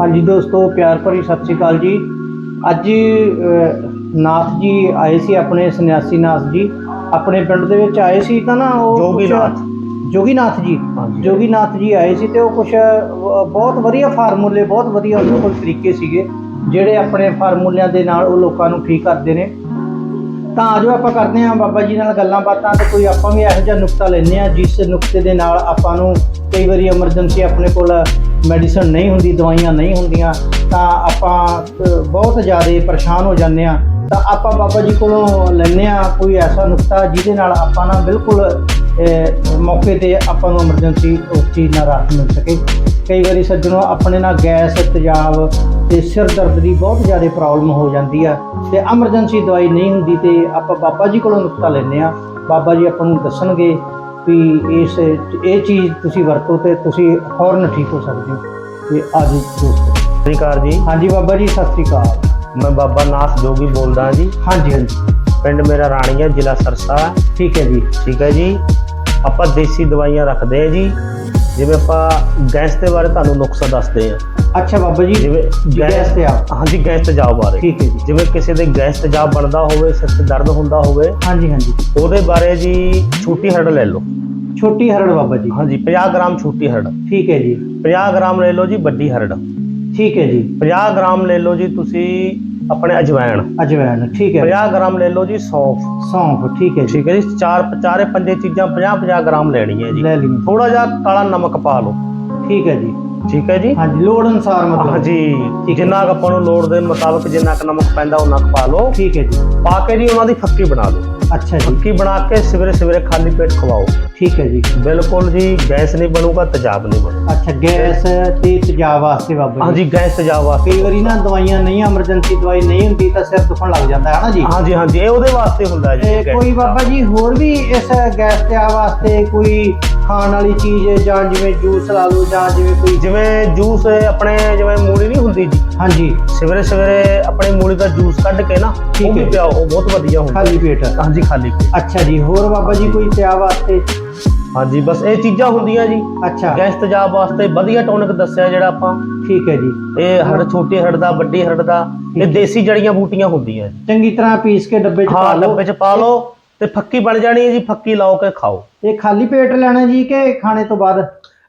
ਹਾਂਜੀ ਦੋਸਤੋ ਪਿਆਰ ਭਰੀ ਸਤਿ ਸ਼੍ਰੀ ਅਕਾਲ ਜੀ ਅੱਜ ਨਾਥ ਜੀ ਆਏ ਸੀ ਆਪਣੇ ਸੰਨਿਆਸੀ ਨਾਥ ਜੀ ਆਪਣੇ ਪਿੰਡ ਦੇ ਵਿੱਚ ਆਏ ਸੀ ਤਾਂ ਨਾ ਉਹ ਕੁਛ- ਜੋਗੀਨਾਥ। ਜੋਗੀਨਾਥ ਜੀ ਹਾਂਜੀ। ਜੋਗੀਨਾਥ ਜੀ ਆਏ ਸੀ ਤੇ ਉਹ ਕੁਝ ਬਹੁਤ ਵਧੀਆ ਫਾਰਮੂਲੇ ਬਹੁਤ ਵਧੀਆ ਉਹਨਾਂ ਕੋਲ ਤਰੀਕੇ ਸੀਗੇ ਜਿਹੜੇ ਆਪਣੇ ਫਾਰਮੂਲਿਆਂ ਦੇ ਨਾਲ ਉਹ ਲੋਕਾਂ ਨੂੰ ਠੀਕ ਕਰਦੇ ਨੇ ਤਾਂ ਆਜੋ ਆਪਾਂ ਕਰਦੇ ਹਾਂ ਬਾਬਾ ਜੀ ਨਾਲ ਗੱਲਾਂ ਬਾਤਾਂ ਤੇ ਕੋਈ ਆਪਾਂ ਵੀ ਇਹੋ ਜਿਹਾ ਨੁਕਤਾ ਲੈਂਦੇ ਹਾਂ ਜਿਸ ਨੁਕਤੇ ਦੇ ਨਾਲ ਆਪਾਂ ਨੂੰ ਕਈ ਵਾਰੀ ਐਮਰਜੈਂਸੀ ਆਪਣੇ ਕੋਲ ਮੈਡੀਸਨ ਨਹੀਂ ਹੁੰਦੀ, ਦਵਾਈਆਂ ਨਹੀਂ ਹੁੰਦੀਆਂ, ਤਾਂ ਆਪਾਂ ਬਹੁਤ ਜ਼ਿਆਦਾ ਪਰੇਸ਼ਾਨ ਹੋ ਜਾਂਦੇ ਆ ਤਾਂ ਆਪਾਂ ਬਾਬਾ ਜੀ ਕੋਲੋਂ ਲੈਂਦੇ ਆ ਕੋਈ ਐਸਾ ਨੁਕਤਾ ਜਿਹਦੇ ਨਾਲ ਆਪਾਂ ਨਾ ਬਿਲਕੁਲ ਮੌਕੇ ਤੇ ਆਪਾਂ ਨੂੰ ਐਮਰਜੈਂਸੀ ਉਸ ਚੀਜ਼ ਨਾਲ ਰਾਹਤ ਮਿਲ ਸਕੇ। ਕਈ ਵਾਰੀ ਸੱਜਣੋ, ਆਪਣੇ ਨਾਲ ਗੈਸ, ਤੇਜ਼ਾਬ ਤੇ ਸਿਰ ਦਰਦ ਦੀ ਬਹੁਤ ਜ਼ਿਆਦਾ ਪ੍ਰੋਬਲਮ ਹੋ ਜਾਂਦੀ ਆ ਤੇ ਐਮਰਜੈਂਸੀ ਦਵਾਈ ਨਹੀਂ ਹੁੰਦੀ ਤੇ ਆਪਾਂ ਬਾਬਾ ਜੀ ਕੋਲੋਂ ਨੁਕਤਾ ਲੈਂਦੇ ਆ ਬਾਬਾ ਜੀ ਆਪਾਂ ਨੂੰ ਦੱਸਣਗੇ ਵੀ ਇਸ ਇਹ ਚੀਜ਼ ਤੁਸੀਂ ਵਰਤੋ ਤੇ ਤੁਸੀਂ ਫੌਰਨ ਠੀਕ ਹੋ ਸਕਦੇ ਹੋ। ਤੇ ਆਜੋ ਦੋਸਤੋ ਸਤਿ ਸ਼੍ਰੀ ਅਕਾਲ ਜੀ। ਹਾਂਜੀ ਬਾਬਾ ਜੀ ਸਤਿ ਸ੍ਰੀ ਅਕਾਲ। ਮੈਂ ਬਾਬਾ ਨਾਥ ਜੋਗੀ ਬੋਲਦਾ ਜੀ। ਹਾਂਜੀ ਹਾਂਜੀ। ਪਿੰਡ ਮੇਰਾ ਰਾਣੀਆ ਜ਼ਿਲ੍ਹਾ ਸਰਸਾ। ਠੀਕ ਹੈ ਜੀ। ਠੀਕ ਹੈ ਜੀ। ਆਪਾਂ ਦੇਸੀ ਦਵਾਈਆਂ ਰੱਖਦੇ ਹਾਂ ਜੀ। ਜਿਵੇਂ ਆਪਾਂ ਗੈਸ ਦੇ ਬਾਰੇ ਤੁਹਾਨੂੰ ਨੁਕਸਾ ਦੱਸਦੇ ਹਾਂ। ਅੱਛਾ ਬਾਬਾ ਜੀ ਜਿਵੇਂ ਗੈਸ ਤੇ ਆ ਹਾਂਜੀ ਗੈਸ ਤੇਜ਼ਾਬ ਬਾਰੇ। ਠੀਕ ਹੈ ਜੀ। ਜਿਵੇਂ ਕਿਸੇ ਦੇ ਗੈਸ ਤੇਜ਼ਾਬ ਬਣਦਾ ਹੋਵੇ ਸਿਰ 'ਚ ਦਰਦ ਹੁੰਦਾ ਹੋਵੇ ਹਾਂਜੀ ਹਾਂਜੀ। ਉਹਦੇ ਬਾਰੇ ਜੀ ਛੋਟੀ ਹਰੜ ਲੈ ਲਓ। ਛੋਟੀ ਹਰੜ ਬਾਬਾ ਜੀ। ਹਾਂਜੀ 50 ਗ੍ਰਾਮ ਛੋਟੀ ਹਰੜ। ਠੀਕ ਹੈ ਜੀ। 50 ਗ੍ਰਾਮ ਲੈ ਲਓ ਜੀ ਵੱਡੀ ਹਰੜ। ਠੀਕ ਹੈ ਜੀ। 50 ਗ੍ਰਾਮ ਲੈ ਲਓ ਜੀ ਤੁਸੀਂ ਆਪਣੇ ਅਜਵਾਇਣ ਅਜਵਾਇਣ ਠੀਕ ਹੈ। 50 ਗ੍ਰਾਮ ਲੈ ਲਓ ਜੀ ਸੌਂਫ। ਸੌਂਫ ਠੀਕ ਹੈ ਜੀ। ਠੀਕ ਹੈ ਜੀ ਚਾਰ ਚਾਰੇ ਪੰਜੇ ਚੀਜ਼ਾਂ 50 50 ਗ੍ਰਾਮ ਲੈਣੀਆਂ ਜੀ। ਲੈ ਲਈ ਥੋੜਾ ਜਿਹਾ ਕਾਲਾ ਨਮਕ ਪਾ ਲਓ। ਠੀਕ ਹੈ ਜੀ। ਠੀਕ ਹੈ ਜੀ? ਹਾਂਜੀ ਲੋੜ ਅਨੁਸਾਰ ਮਤਲਬ। ਹੈ। ਜਿੰਨਾ ਕੁ ਆਪਾਂ ਨੂੰ ਲੋੜ ਦੇ ਮੁਤਾਬਕ ਜਿੰਨਾ ਕੁ ਨਮਕ ਪੈਂਦਾ ਉਹਨਾਂ ਕੁ ਪਾ ਲਓ। ਠੀਕ ਹੈ ਜੀ। ਪਾ ਕੇ ਜੀ ਉਹਨਾਂ ਦੀ ਫੱਕੀ ਬਣਾ ਲਓ ਅੱਛਾ ਜੀ। ਫੱਕੀ ਬਣਾ ਕੇ ਸਵੇਰੇ ਸਵੇਰੇ ਖਾਲੀ ਪੇਟ ਖਵਾਓ। ਠੀਕ ਹੈ ਜੀ। ਬਿਲਕੁਲ ਜੀ ਗੈਸ ਨਹੀਂ ਬਣੂਗਾ ਤੇਜ਼ਾਬ ਨਹੀਂ ਬਣੂਗਾ। ਅੱਛਾ ਗੈਸ ਤੇ ਤੇਜ਼ਾਬ ਵਾਸਤੇ ਬਾਬਾ ਜੀ। ਹਾਂਜੀ ਗੈਸ ਤੇਜ਼ਾਬ ਵਾਸਤੇ। ਕਈ ਵਾਰੀ ਨਾ ਦਵਾਈਆਂ ਨਹੀਂ ਐਮਰਜੈਂਸੀ ਦਵਾਈ ਨਹੀਂ ਹੁੰਦੀ ਤਾਂ ਸਿਰ ਦੁਖਣ ਲੱਗ ਜਾਂਦਾ ਹੈ ਨਾ ਜੀ? ਹਾਂਜੀ ਹਾਂਜੀ ਇਹ ਉਹਦੇ ਵਾਸਤੇ ਹੁੰਦਾ ਜੀ ਕੋਈ ਬਾਬਾ ਜੀ ਹੋਰ ਵੀ ਇਸ ਗੈਸ ਤੇ ਆ ਵਾਸਤੇ ਕੋਈ ਖਾਣ ਵਾਲੀ ਚੀਜ਼ ਜਾਂ ਜਿਵੇਂ ਜੂਸ ਲਾ ਲਓ ਜਾਂ ਜਿਵੇਂ ਕੋਈ ਜਿਵੇਂ ਜੂਸ ਆਪਣੇ ਜਿਵੇਂ ਮੂਲੀ ਨਹੀਂ ਹੁੰਦੀ ਜੀ? ਹਾਂਜੀ। ਸਵੇਰੇ ਸਵੇਰੇ ਆਪਣੇ ਮੂਲੀ ਦਾ ਜੂਸ ਕੱਢ ਕੇ ਨਾ ਉਹ ਵੀ। ਪਿਆਓ ਉਹ ਬਹੁਤ ਵਧੀਆ ਹੁੰਦਾ। ਖਾਲੀ ਪੇਟ। ਹਾਂਜੀ ਖਾਲੀ ਪੇਟ। ਅੱਛਾ ਜੀ ਹੋਰ ਬਾਬਾ ਜੀ ਕੋਈ ਤੇ ਆ ਵਾਸਤੇ ਹਾਂਜੀ ਬਸ ਇਹ ਚੀਜ਼ਾਂ ਹੁੰਦੀਆਂ ਜੀ। ਅੱਛਾ। ਗੈਸ ਤੇਜ਼ਾਬ ਵਾਸਤੇ ਵਧੀਆ ਟੌਨਿਕ ਦੱਸਿਆ ਜਿਹੜਾ ਆਪਾਂ। ਠੀਕ ਹੈ ਜੀ। ਇਹ ਹੜ ਛੋਟੀ ਹੜ ਦਾ ਵੱਡੀ ਹੜ ਦਾ ਇਹ। ਦੇਸੀ ਜੜੀਆਂ ਬੂਟੀਆਂ ਹੁੰਦੀਆਂ ਜੀ। ਚੰਗੀ ਤਰ੍ਹਾਂ ਪੀਸ ਕੇ ਡੱਬੇ 'ਚ ਪਾ ਲਓ। ਡੱਬੇ 'ਚ ਪਾ ਲਓ ਤੇ ਫੱਕੀ ਬਣ ਜਾਣੀ ਹੈ ਜੀ ਫੱਕੀ ਲਾਓ ਕੇ ਖਾਓ। ਇਹ ਖਾਲੀ ਪੇਟ ਲੈਣਾ ਜੀ ਕਿ ਖਾਣੇ ਤੋਂ ਬਾਅਦ?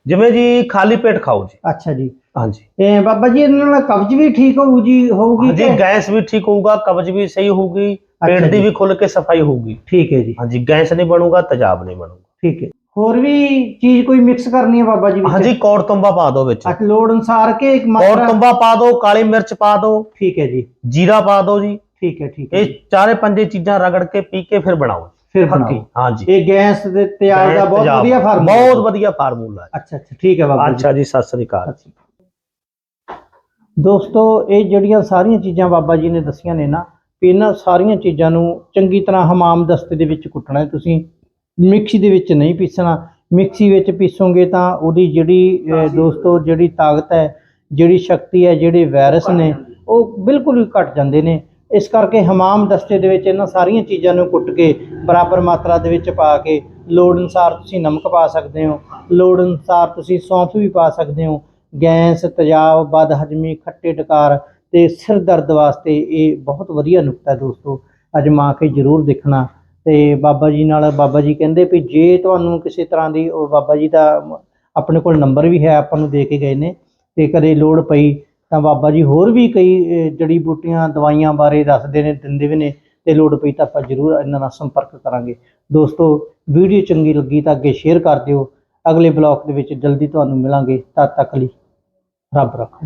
ਜਿਵੇਂ ਜੀ ਖਾਲੀ ਪੇਟ ਖਾਓ ਜੀ। ਅੱਛਾ ਜੀ। ਹਾਂਜੀ। ਇਹ ਬਾਬਾ ਜੀ ਇਹਨਾਂ ਨਾਲ ਕਬਜ਼ ਵੀ ਠੀਕ ਹੋਊ ਜੀ ਹੋਊਗੀ ਕਿ- ਗੈਸ ਵੀ ਠੀਕ ਹੋਊਗਾ ਕਬਜ਼ ਵੀ ਸਹੀ ਹੋਊਗੀ ਪੇਟ ਦੀ ਜੀ। ਵੀ ਖੁੱਲ ਕੇ ਸਫ਼ਾਈ ਹੋਊਗੀ। ਠੀਕ ਹੈ ਜੀ। ਹਾਂਜੀ ਗੈਸ ਨਹੀਂ ਬਣੂਗਾ ਤੇਜ਼ਾਬ ਨਹੀਂ ਬਣੂਗਾ। ਠੀਕ ਹੈ। ਹੋਰ ਵੀ ਚੀਜ਼ ਕੋਈ ਮਿਕਸ ਕਰਨੀ ਹੈ ਬਾਬਾ ਜੀ ਵਿੱਚ? ਹਾਂਜੀ ਕੌੜ ਤੁੰਬਾ ਪਾ ਦਿਓ ਵਿੱਚ। ਅੱਛਾ ਲੋੜ ਅਨਸਾਰ ਕਿ ਇੱਕ ਕੌੜ ਮਾਤਰਾ ਤੁੰਬਾ ਪਾ ਦਿਓ ਕਾਲੀ ਮਿਰਚ ਪਾ ਦਿਓ। ਠੀਕ ਹੈ ਜੀ। ਜੀਰਾ ਪਾ ਦਿਓ ਜੀ। ਠੀਕ ਹੈ ਠੀਕ ਹੈ ਇਹ। ਚਾਰੇ ਪੰਜੇ ਚੀਜ਼ਾਂ ਰਗੜ ਕੇ ਪੀ ਕੇ ਫਿਰ ਬਣਾਓ। ਫਿਰ ਬਣਾਓ। ਹਾਂਜੀ। ਇਹ ਗੈਸ ਦੇ ਤਿਆਰ ਦਾ ਬਹੁਤ ਤੇਜ਼ਾਬ। ਵਧੀਆ ਫਾਰਮੂਲਾ ਬਹੁਤ ਵਧੀਆ ਫਾਰਮੂਲਾ ਹੈ। ਅੱਛਾ ਅੱਛਾ ਠੀਕ ਹੈ ਬਾਬਾ ਜੀ। ਅੱਛਾ ਜੀ ਸਤਿ ਸ੍ਰੀ ਅਕਾਲ। ਦੋਸਤੋ ਇਹ ਜਿਹੜੀਆਂ ਸਾਰੀਆਂ ਚੀਜ਼ਾਂ ਬਾਬਾ ਜੀ ਨੇ ਦੱਸੀਆਂ ਨੇ ਨਾ ਵੀ ਇਹਨਾਂ ਸਾਰੀਆਂ ਚੀਜ਼ਾਂ ਨੂੰ ਚੰਗੀ ਤਰ੍ਹਾਂ ਹਮਾਮ ਦਸਤੇ ਦੇ ਵਿੱਚ ਕੁੱਟਣਾ ਹੈ ਤੁਸੀਂ। ਮਿਕਸੀ ਦੇ ਵਿੱਚ ਨਹੀਂ ਪੀਸਣਾ। ਮਿਕਸੀ ਵਿੱਚ ਪੀਸੋਗੇ ਤਾਂ ਉਹਦੀ ਜਿਹੜੀ ਦੋਸਤੋ ਜਿਹੜੀ ਤਾਕਤ ਹੈ ਜਿਹੜੀ ਸ਼ਕਤੀ ਹੈ ਜਿਹੜੇ ਵਾਇਰਸ ਨੇ ਉਹ ਬਿਲਕੁਲ ਹੀ ਘਟ ਜਾਂਦੇ ਨੇ। ਇਸ ਕਰਕੇ ਹਮਾਮ ਦਸਤੇ ਦੇ ਵਿੱਚ ਇਹਨਾਂ ਸਾਰੀਆਂ ਚੀਜ਼ਾਂ ਨੂੰ ਕੁੱਟ ਕੇ ਬਰਾਬਰ ਮਾਤਰਾ ਦੇ ਵਿੱਚ ਪਾ ਕੇ ਲੋੜ ਅਨੁਸਾਰ ਤੁਸੀਂ ਨਮਕ ਪਾ ਸਕਦੇ ਹੋ ਲੋੜ ਅਨੁਸਾਰ ਤੁਸੀਂ ਸੌਂਫ ਵੀ ਪਾ ਸਕਦੇ ਹੋ। ਗੈਸ ਤੇਜ਼ਾਬ ਬਦਹਜਮੀ ਖੱਟੇ ਡਕਾਰ ਤੇ ਸਿਰ ਦਰਦ ਵਾਸਤੇ ਇਹ ਬਹੁਤ ਵਧੀਆ ਨੁਕਤਾ ਦੋਸਤੋ। ਅਜਮਾ ਕੇ ਜ਼ਰੂਰ ਦੇਖਣਾ। ਤੇ ਬਾਬਾ ਜੀ ਨਾਲ ਬਾਬਾ ਜੀ ਕਹਿੰਦੇ ਵੀ ਜੇ ਤੁਹਾਨੂੰ ਕਿਸੇ ਤਰ੍ਹਾਂ ਦੀ, ਉਹ ਬਾਬਾ ਜੀ ਦਾ ਆਪਣੇ ਕੋਲ ਨੰਬਰ ਵੀ ਹੈ, ਆਪਾਂ ਨੂੰ ਦੇ ਕੇ ਗਏ ਨੇ, ਤੇ ਕਦੇ ਲੋੜ ਪਈ ਤਾਂ ਬਾਬਾ ਜੀ ਹੋਰ ਵੀ ਕਈ ਜੜੀ ਬੂਟੀਆਂ, ਦਵਾਈਆਂ ਬਾਰੇ ਦੱਸਦੇ ਨੇ, ਦਿੰਦੇ ਵੀ ਨੇ, ਤੇ ਲੋੜ ਪਈ ਤਾਂ ਆਪਾਂ ਜ਼ਰੂਰ ਇਹਨਾਂ ਨਾਲ ਸੰਪਰਕ ਕਰਾਂਗੇ। ਦੋਸਤੋ, ਵੀਡੀਓ ਚੰਗੀ ਲੱਗੀ ਤਾਂ ਅੱਗੇ ਸ਼ੇਅਰ ਕਰ ਦਿਓ। ਅਗਲੇ ਬਲੌਗ ਦੇ ਵਿੱਚ ਜਲਦੀ ਤੁਹਾਨੂੰ ਮਿਲਾਂਗੇ। ਤਦ ਤੱਕ ਲਈ ਰੱਬ ਰੱਖੋ।